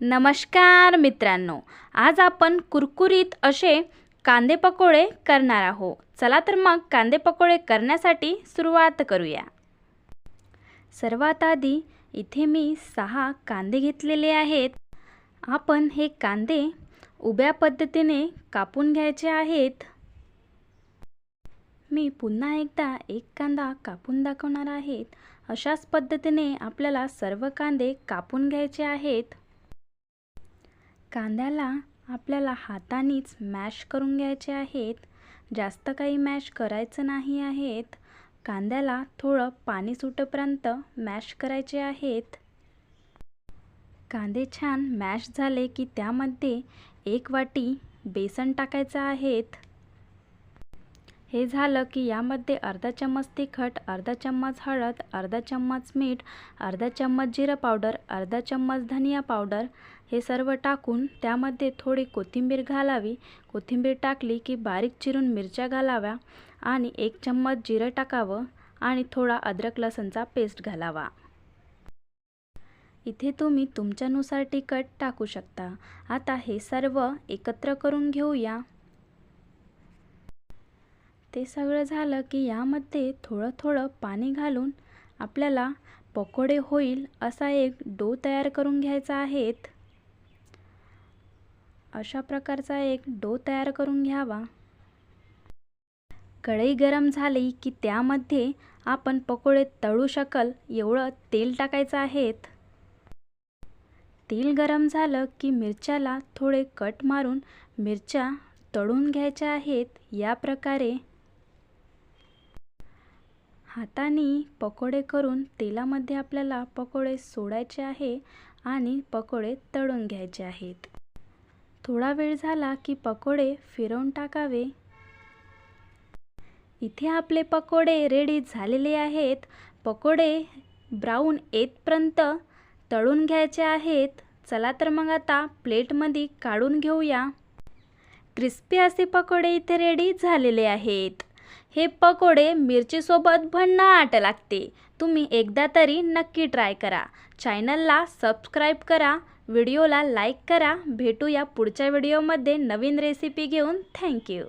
नमस्कार मित्रांनो आज आपण कुरकुरीत असे कांदे पकोडे करणार आहोत. चला तर मग कांदे पकोडे करण्यासाठी सुरुवात करूया. सर्वात आधी इथे मी सहा कांदे घेतलेले आहेत. आपण हे कांदे उभ्या पद्धतीने कापून घ्यायचे आहेत. मी पुन्हा एकदा एक कांदा कापून दाखवणार आहेत अशाच पद्धतीने आपल्याला सर्व कांदे कापून घ्यायचे आहेत. कांद्याला आपल्याला हातानेच मॅश करून घ्यायचे आहेत. जास्त काही मॅश करायचं नाही आहेत. कांद्याला थोडं पाणी सुटेपर्यंत मॅश करायचे आहेत. कांदे छान मॅश झाले की त्यामध्ये एक वाटी बेसन टाकायचं आहेत हे झालं की यामध्ये अर्धा चम्मच तिखट अर्धा चम्मच हळद अर्धा चम्मच मीठ अर्धा चम्मच जिरं पावडर अर्धा चम्मच धनिया पावडर हे सर्व टाकून त्यामध्ये थोडी कोथिंबीर घालावी. कोथिंबीर टाकली की बारीक चिरून मिरच्या घालाव्या आणि एक चम्मच जिरं टाकावं आणि थोडा अद्रक लसणचा पेस्ट घालावा. इथे तुम्ही तुमच्यानुसार तिखट टाकू शकता. आता हे सर्व एकत्र करून घेऊया. ते सगळं झालं की यामध्ये थोडं थोडं पाणी घालून आपल्याला पकोडे होईल असा एक डो तयार करून घ्यायचा आहेत. अशा प्रकारचा एक डो तयार करून घ्यावा. कढई गरम झाली की त्यामध्ये आपण पकोडे तळू शकल एवढं तेल टाकायचं आहेत. तेल गरम झालं की मिरच्याला थोडे कट मारून मिरच्या तळून घ्यायच्या आहेत. या प्रकारे हाताने पकोडे करून तेलामध्ये आपल्याला पकोडे सोडायचे आहे आणि पकोडे तळून घ्यायचे आहेत. थोडा वेळ झाला की पकोडे फिरवून टाकावे. इथे आपले पकोडे रेडी झालेले आहेत. पकोडे ब्राऊन येतपर्यंत तळून घ्यायचे आहेत. चला तर मग आता प्लेटमध्ये काढून घेऊया. क्रिस्पी असे पकोडे इथे रेडी झालेले आहेत. हे पकोडे मिरचीसोबत भन्नाट लागते. तुम्ही एकदा तरी नक्की ट्राय करा. चॅनलला सबस्क्राईब करा. व्हिडिओला लाईक करा. भेटूया पुढच्या व्हिडिओमध्ये नवीन रेसिपी घेऊन. थँक्यू.